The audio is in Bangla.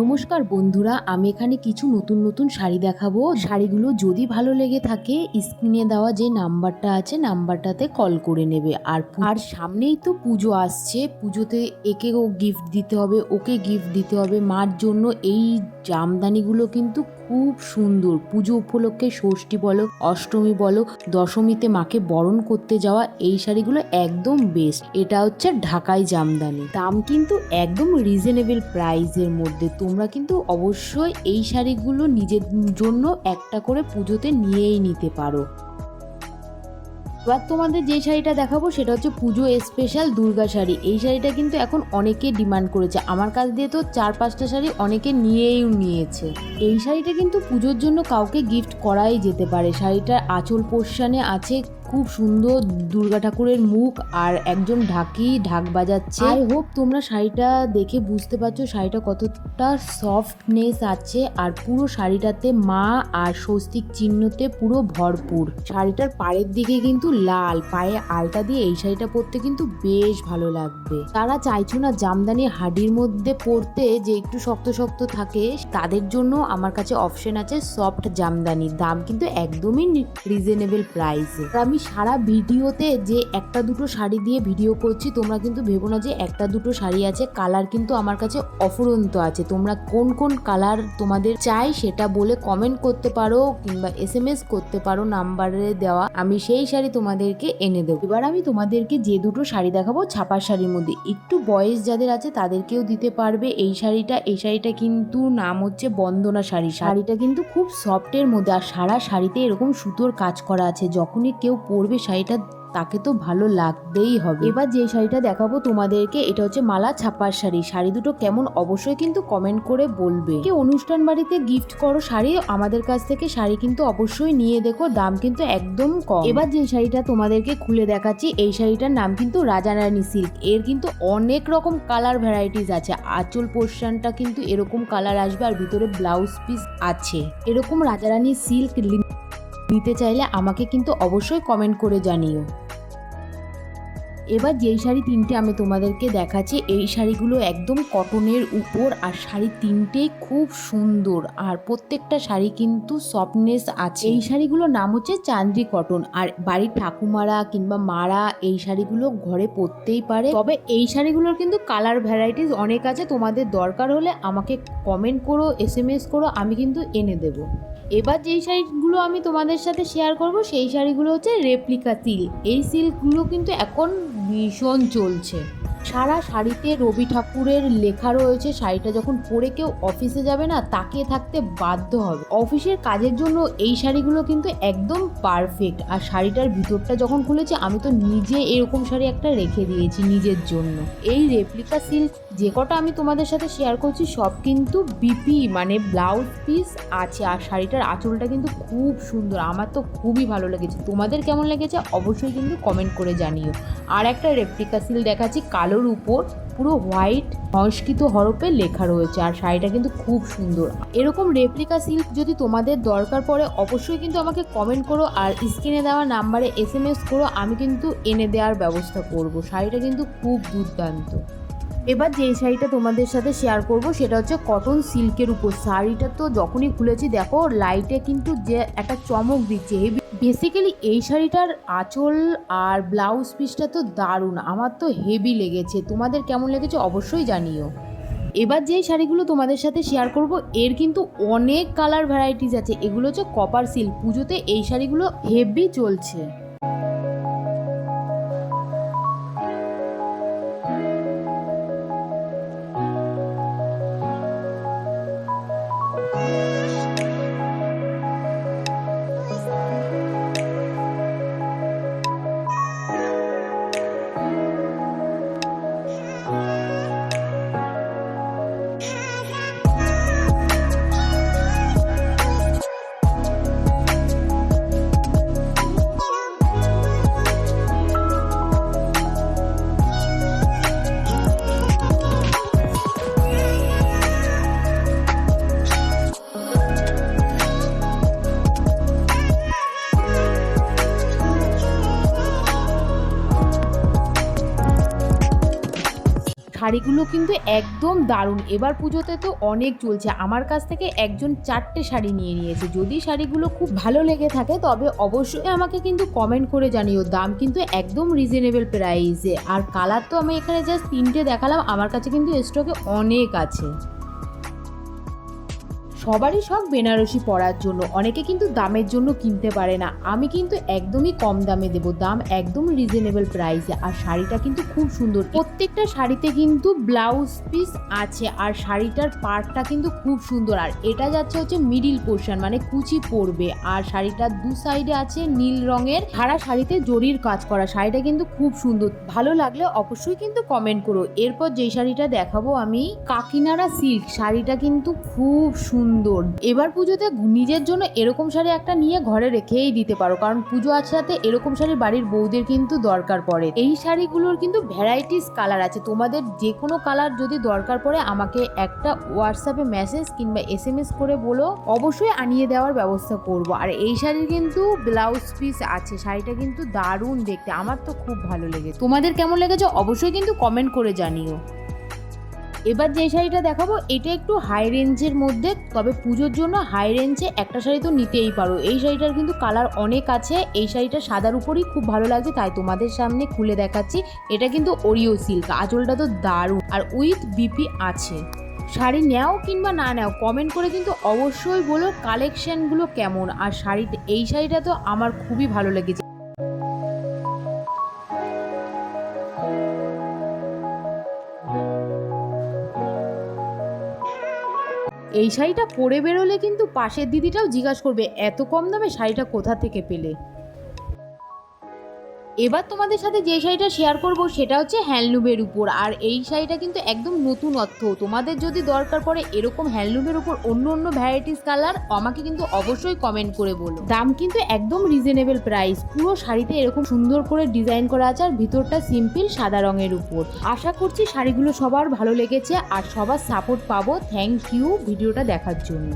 নমস্কার বন্ধুরা, আমি এখানে কিছু নতুন নতুন শাড়ি দেখাবো। শাড়িগুলো যদি ভালো লেগে থাকে, স্ক্রিনে দেওয়া যে নাম্বারটা আছে, নাম্বারটাতে কল করে নেবে। আর আর সামনেই তো পুজো আসছে। পুজোতে একে ও গিফট দিতে হবে, ওকে গিফট দিতে হবে। মার জন্য এই জামদানিগুলো কিন্তু খুব সুন্দর। পুজো উপলক্ষে ষষ্ঠী বলো, অষ্টমী বলো, দশমীতে মাকে বরণ করতে যাওয়া এই শাড়িগুলো একদম বেস্ট এটা হচ্ছে ঢাকাই জামদানি। দাম কিন্তু একদম রিজনেবল প্রাইসের মধ্যে। তোমরা কিন্তু অবশ্যই এই শাড়িগুলো নিজের জন্য একটা করে পুজোতে নিয়েই নিতে পারো। এবার তোমাদের যে শাড়িটা দেখাবো, সেটা হচ্ছে পুজো স্পেশাল দুর্গা শাড়ি। এই শাড়িটা কিন্তু এখন অনেকে ডিমান্ড করেছে। আমার কাছ দিয়ে তো চার, পাঁচটা শাড়ি অনেকে নিয়েই নিয়েছে। এই শাড়িটা কিন্তু পুজোর জন্য কাউকে গিফট করাই যেতে পারে। শাড়িটার আঁচল পোর্শানে আছে খুব সুন্দর দুর্গা ঠাকুরের মুখ আর একজন ঢাকি ঢাক বাজাচ্ছে। আই হোপ তোমরা শাড়িটা দেখে বুঝতে পারছ শাড়িটা কতটা সফটনেস আছে আর পুরো শাড়িটাতে মা আর স্বস্তিক চিহ্নতে পুরো ভরপুর। শাড়িটার পাড়ের দিকে কিন্তু লাল, পায়ে আলতা দিয়ে এই শাড়িটা পরতে কিন্তু বেশ ভালো লাগবে। তারা চাইছো না জামদানি হাডির মধ্যে পরতে যে একটু শক্ত শক্ত থাকে, তাদের জন্য আমার কাছে অপশন আছে সফট জামদানি দাম কিন্তু একদমই রিজনেবল প্রাইসে আমি সারা ভিডিওতে যে একটা দুটো শাড়ি দিয়ে ভিডিও করছি, তোমরা কিন্তু ভেবো না যে একটা দুটো শাড়ি আছে, কালার কিন্তু আমার কাছে অফুরন্ত আছে। তোমরা কোন কোন কালার তোমাদের চাই সেটা বলে কমেন্ট করতে পারো কিংবা এস এম এস করতে পারো নাম্বারে দেওয়া। আমি সেই শাড়ি তোমাদেরকে এনে দেবো। এবার আমি তোমাদেরকে যে দুটো শাড়ি দেখাবো ছাপার শাড়ির মধ্যে। একটু বয়স যাদের আছে তাদেরকেও দিতে পারবে। এই শাড়িটা এই শাড়িটা কিন্তু নাম হচ্ছে বন্দনা শাড়ি। শাড়িটা কিন্তু খুব সফটের মধ্যে আর সারা শাড়িতে এরকম সুতোর কাজ করা আছে। যখনই কেউ পরবে শাড়িটা, তাকে তো ভালো লাগবেই হবে। এবার যে শাড়িটা দেখাবো তোমাদেরকে, এটা হচ্ছে মালা ছাপার শাড়ি। শাড়ি দুটো কেমন অবশ্যই কিন্তু কমেন্ট করে বলবে। কে অনুষ্ঠান বাড়িতে গিফট করো শাড়ি, আমাদের কাছ থেকে শাড়ি কিন্তু অবশ্যই নিয়ে দেখো, দাম কিন্তু একদম কম। এবার যে শাড়িটা তোমাদেরকে খুলে দেখাচ্ছি, এই শাড়িটার নাম কিন্তু রাজারানী সিল্ক এর কিন্তু অনেক রকম কালার ভ্যারাইটিস আছে। আঁচল পোর্শনটা কিন্তু এরকম কালার আসবে, আর ভিতরে ব্লাউজ পিস আছে। এরকম রাজারানী সিল্ক নিতে চাইলে আমাকে কিন্তু অবশ্যই কমেন্ট করে জানিও। এবার যেই শাড়ি তিনটে আমি তোমাদেরকে দেখাচ্ছি, এই শাড়িগুলো একদম কটনের উপর আর শাড়ি তিনটেই খুব সুন্দর আর প্রত্যেকটা শাড়ি কিন্তু সফটনেস আছে। এই শাড়িগুলোর নাম হচ্ছে চান্দ্রি কটন আর বাড়ির ঠাকুমারা কিংবা মারা এই শাড়িগুলো ঘরে পরতেই পারে। তবে এই শাড়িগুলোর কিন্তু কালার ভ্যারাইটিস অনেক আছে, তোমাদের দরকার হলে আমাকে কমেন্ট করো এস এম এস করো, আমি কিন্তু এনে দেবো। এবার যেই শাড়িগুলো আমি তোমাদের সাথে শেয়ার করব, সেই শাড়িগুলো হচ্ছে রেপ্লিকা সিল্ক এই সিল্কগুলো কিন্তু এখন ভীষণ চলছে। সারা শাড়িতে রবি ঠাকুরের লেখা রয়েছে, শাড়িটা যখন পরে কেউ অফিসে যাবে না তাকিয়ে থাকতে বাধ্য হবে। অফিসের কাজের জন্য এই শাড়িগুলো কিন্তু একদম পারফেক্ট আর শাড়িটার ভিতরটা যখন খুলেছে, আমি তো নিজে এরকম শাড়ি একটা রেখে দিয়েছি নিজের জন্য। এই রেপ্লিকা সিল্ক যে কটা আমি তোমাদের সাথে শেয়ার করছি, সব কিন্তু বিপি মানে ব্লাউজ পিস আছে। আর শাড়িটার আঁচলটা কিন্তু খুব সুন্দর, আমার তো খুবই ভালো লেগেছে। তোমাদের কেমন লেগেছে অবশ্যই কিন্তু কমেন্ট করে জানিও। আর একটা রেপ্লিকা সিল দেখাচ্ছি কালোর উপর পুরো হোয়াইট সংস্কৃত হরপে লেখা রয়েছে, আর শাড়িটা কিন্তু খুব সুন্দর। এরকম রেপ্লিকা সিল্ক যদি তোমাদের দরকার পড়ে, অবশ্যই কিন্তু আমাকে কমেন্ট করো, আর স্ক্রিনে দেওয়া নাম্বারে এস এম এস করো, আমি কিন্তু এনে দেওয়ার ব্যবস্থা করব। শাড়িটা কিন্তু খুব দুর্দান্ত। এবার যেই শাড়িটা তোমাদের সাথে শেয়ার করব, সেটা হচ্ছে কটন সিল্কের উপর। শাড়িটা তো যখনই খুলেছি, দেখো লাইটে কিন্তু যে একটা চমক দিচ্ছে। হেভি বেসিক্যালি এই শাড়িটার আঁচল আর ব্লাউজ পিসটা তো দারুণ। আমার তো হেভি লেগেছে। তোমাদের কেমন লেগেছে অবশ্যই জানিও। এবার যেই শাড়িগুলো তোমাদের সাথে শেয়ার করব, এর কিন্তু অনেক কালার ভ্যারাইটিস আছে। এগুলো হচ্ছে কপার সিল্ক পুজোতে এই শাড়িগুলো হেভি চলছে। শাড়িগুলো কিন্তু একদম দারুণ। এবার পুজোতে তো অনেক চলছে। আমার কাছ থেকে একজন চারটে শাড়ি নিয়ে নিয়েছে। যদি শাড়িগুলো খুব ভালো লেগে থাকে, তবে অবশ্যই আমাকে কিন্তু কমেন্ট করে জানিও। দাম কিন্তু একদম রিজনেবল প্রাইসে আর কালার তো আমি এখানে জাস্ট তিনটে দেখালাম। আমার কাছে কিন্তু স্টকে অনেক আছে। সবারই শখ বেনারসি পরার জন্য। অনেকে কিন্তু দামের জন্য কিনতে পারে না। আমি কিন্তু একদমই কম দামে দেবো। দাম একদম রিজনেবল প্রাইসে আর শাড়িটা কিন্তু খুব সুন্দর। প্রত্যেকটা শাড়িতে কিন্তু ব্লাউজ পিস আছে। আর শাড়িটার পার্টটা কিন্তু খুব সুন্দর। আর এটা যাচ্ছে হচ্ছে মিডিল পোর্শন মানে কুচি পড়বে আর শাড়িটার দু সাইডে আছে নীল রঙের সারা শাড়িতে জরির কাজ করা। শাড়িটা কিন্তু খুব সুন্দর। ভালো লাগলে অবশ্যই কিন্তু কমেন্ট করো। এরপর যেই শাড়িটা দেখাবো আমি, কাকিনাড়া সিল্ক শাড়িটা কিন্তু খুব সুন্দর। এবার পুজোতে নিজের জন্য এরকম শাড়ি একটা নিয়ে ঘরে রেখেই দিতে পারো, কারণ পুজো আছাতে এরকম শাড়ি বাড়ির বউদের কিন্তু দরকার পড়ে। এই শাড়িগুলোর কিন্তু ভ্যারাইটিস কালার আছে। তোমাদের যে কোনো কালার যদি দরকার পড়ে, আমাকে একটা হোয়াটসঅ্যাপে মেসেজ কিংবা এস এম এস করে বলো, অবশ্যই আনিয়ে দেওয়ার ব্যবস্থা করব। আর এই শাড়ির কিন্তু ব্লাউজ পিস আছে, শাড়িটা কিন্তু দারুণ দেখতে। আমার তো খুব ভালো লেগেছে। তোমাদের কেমন লেগেছে অবশ্যই কিন্তু কমেন্ট করে জানিও। এবার যে শাড়িটা দেখাবো, এটা একটু হাই রেঞ্জের মধ্যে, তবে পুজোর জন্য হাই রেঞ্জে একটা শাড়ি তো নিতেই পারো। এই শাড়িটার কিন্তু কালার অনেক আছে, এই শাড়িটা সাদার উপরই খুব ভালো লাগছে, তাই তোমাদের সামনে খুলে দেখাচ্ছি। এটা কিন্তু ওরিও সিল্ক আঁচলটা তো দারুণ, আর উইথ বিপি আছে। শাড়ি নেও কিংবা না নেও কমেন্ট করে কিন্তু অবশ্যই বলো কালেকশনগুলো কেমন, আর শাড়িটা, এই শাড়িটা তো আমার খুবই ভালো লেগেছে। এই শাড়িটা পরে বেরোলে কিন্তু পাশের দিদিটাও জিজ্ঞাসা করবে, এত কম দামে শাড়িটা কোথা থেকে পেলে? এবার তোমাদের সাথে যে শাড়িটা শেয়ার করব সেটা হচ্ছে হ্যান্ডলুমের উপর। আর এই শাড়িটা কিন্তু একদম নতুন অর্থ। তোমাদের যদি দরকার পড়ে এরকম হ্যান্ডলুমের উপর অন্য অন্য ভ্যারাইটিস কালার আমাকে কিন্তু অবশ্যই কমেন্ট করে বলো। দাম কিন্তু একদম রিজনেবল প্রাইস পুরো শাড়িতে এরকম সুন্দর করে ডিজাইন করা আছে আর ভিতরটা সিম্পল সাদা রঙের উপর। আশা করছি শাড়িগুলো সবার ভালো লেগেছে আর সবার সাপোর্ট পাবো। থ্যাংক ইউ ভিডিওটা দেখার জন্য।